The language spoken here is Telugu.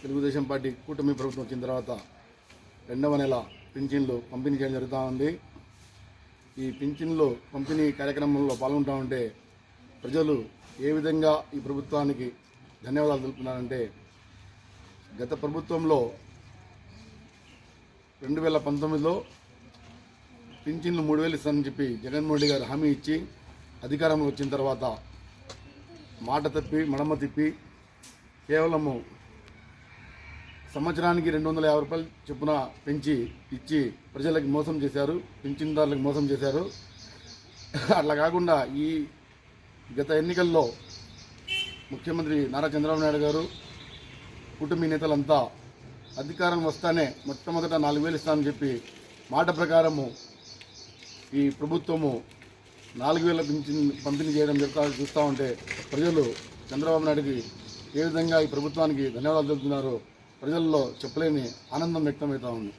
తెలుగుదేశం పార్టీ కూటమి ప్రభుత్వం వచ్చిన తర్వాత రెండవ నెల పింఛన్లు పంపిణీ చేయడం జరుగుతూ ఉంది. ఈ పింఛన్లు పంపిణీ కార్యక్రమంలో పాల్గొంటూ ఉంటే ప్రజలు ఏ విధంగా ఈ ప్రభుత్వానికి ధన్యవాదాలు తెలుపుతున్నారంటే గత ప్రభుత్వంలో రెండు వేల పంతొమ్మిదిలో పింఛన్లు మూడు వేలు ఇస్తానని చెప్పి జగన్మోహన్ రెడ్డి గారు హామీ ఇచ్చి అధికారంలో వచ్చిన తర్వాత మాట తప్పి మడమ తిప్పి కేవలము సంవత్సరానికి రెండు వందల యాభై రూపాయలు చొప్పున పెంచి ఇచ్చి ప్రజలకు మోసం చేశారు పింఛన్దారులకు మోసం చేశారు. అట్లా కాకుండా ఈ గత ఎన్నికల్లో ముఖ్యమంత్రి నారా చంద్రబాబు నాయుడు గారు కుటుంబీ నేతలంతా అధికారం వస్తానే మొట్టమొదట నాలుగు వేలు ఇస్తానని చెప్పి మాట ప్రకారము ఈ ప్రభుత్వము నాలుగు వేల పింఛన్ పంపిణీ చేయడం చెప్తా చూస్తూ ఉంటే ప్రజలు చంద్రబాబు నాయుడుకి ఏ విధంగా ఈ ప్రభుత్వానికి ధన్యవాదాలు తెలుపుతున్నారో ప్రజల్లో చెప్పలేని ఆనందం వ్యక్తమవుతా ఉంది.